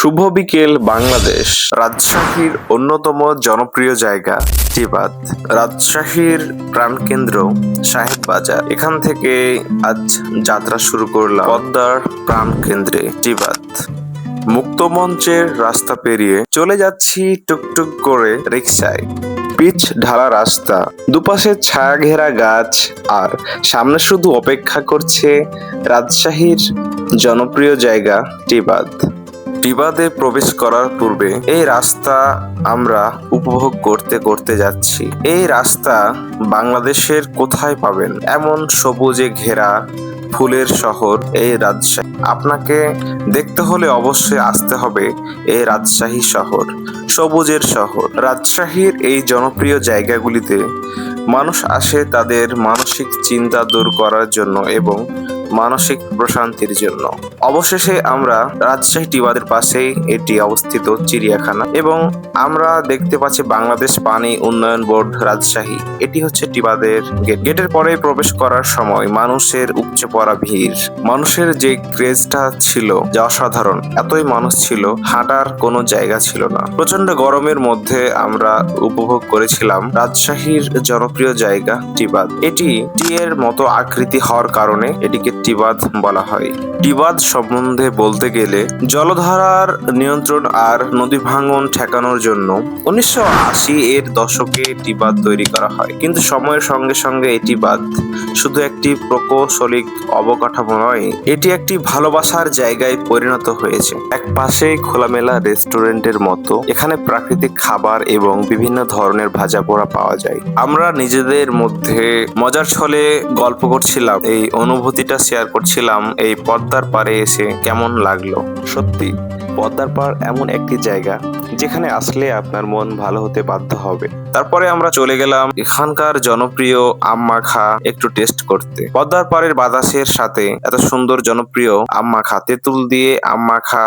শুভ বিকেল, বাংলাদেশ। রাজশাহীর অন্যতম জনপ্রিয় জায়গা টিবাদ রাজশাহীর প্রাণকেন্দ্র, সাহেব বাজার। এখান থেকে আজ যাত্রা শুরু করলাম পদ্মার প্রাণকেন্দ্রে টিবাদ মুক্ত মঞ্চের রাস্তা পেরিয়ে চলে যাচ্ছি টুকটুক করে রিক্সায়। পিচ ঢালা রাস্তা, দুপাশে ছায়া ঘেরা গাছ, আর সামনে শুধু অপেক্ষা করছে রাজশাহীর জনপ্রিয় জায়গা টিবাদ টিবাদে প্রবেশ করার পূর্বে এই রাস্তা আমরা উপভোগ করতে করতে যাচ্ছি। এই রাস্তা বাংলাদেশের কোথায় পাবেন? এমন সবুজে ঘেরা ফুলের শহর এই রাজশাহী। আপনাকে দেখতে হলে অবশ্যই আসতে হবে এই রাজশাহী শহর, সবুজের শহর। রাজশাহীর এই জনপ্রিয় জায়গাগুলিতে মানুষ আসে তাদের মানসিক চিন্তা দূর করার জন্য এবং মানসিক প্রশান্তির জন্য। অবশেষে আমরা রাজশাহী টিবাদের পাশেই এটি অবস্থিত, চিড়িয়াখানা, এবং আমরা দেখতে পাচ্ছি বাংলাদেশ পানি উন্নয়ন বোর্ড রাজশাহী। এটি হচ্ছে টিবাদের গেট। গেটের পরে প্রবেশ করার সময় মানুষের উপচে পড়া ভিড়। মানুষের যে ক্রেজটা ছিল যা অসাধারণ, এতই মানুষ ছিল, হাঁটার কোনো জায়গা ছিল না। প্রচণ্ড গরমের মধ্যে আমরা উপভোগ করেছিলাম রাজশাহীর জনপ্রিয় জায়গা টিবাদ। এটি টি এর মতো আকৃতি হওয়ার কারণে এটিকে টিবাদ বলা হয়। টিবাদ সম্বন্ধে বলতে গেলে জলধারার নিয়ন্ত্রণ আর নদী ভাঙন ঠেকানোর জন্য উনিশশো আশি এর দশকে টিবাদ তৈরি করা হয়। কিন্তু সময়ের সঙ্গে সঙ্গে এটি বাদ শুধু একটি প্রকৌশলিক অবকাঠামো নয়, এটি একটি ভালোবাসার জায়গায় পরিণত হয়েছে। এক পাশে খোলামেলা রেস্টুরেন্টের মতো, এখানে প্রাকৃতিক খাবার এবং বিভিন্ন ধরনের ভাজা পোড়া পাওয়া যায়। আমরা নিজেদের মধ্যে মজার ছলে গল্প করছিলাম, এই অনুভূতিটা শেয়ার করছিলাম এই পদ্মার পাড়ে এসে কেমন লাগল? সত্যি, পদ্মার পাড় এমন একটি জায়গা যেখানে আসলে আপনার মন ভালো হতে বাধ্য হবে। তারপরে আমরা চলে গেলাম এখানকার জনপ্রিয় আম মাখা একটু টেস্ট করতে। পদ্মার পাড়ের বাতাসের সাথে এত সুন্দর জনপ্রিয় আম মাখা তেঁতুল দিয়ে আম মাখা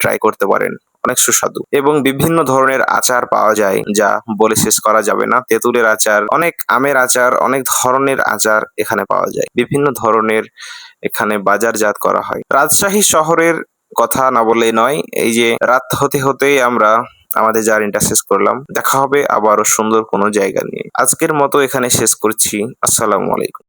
ট্রাই করতে পারেন। অনেক সুস্বাদু। এবং বিভিন্ন ধরনের আচার পাওয়া যায়, যা বলে শেষ করা যাবে না। তেঁতুলের আচার, অনেক আমের আচার, অনেক ধরনের আচার এখানে পাওয়া যায়। বিভিন্ন ধরনের এখানে বাজারজাত করা হয়। রাজশাহী শহরের কথা না বললেই নয়, এই যে রাত হতে হতেই আমরা আমাদের জার্নিটা শেষ করলাম। দেখা হবে আবারও সুন্দর কোনো জায়গা নিয়ে। আজকের মতো এখানে শেষ করছি। আসসালামু আলাইকুম।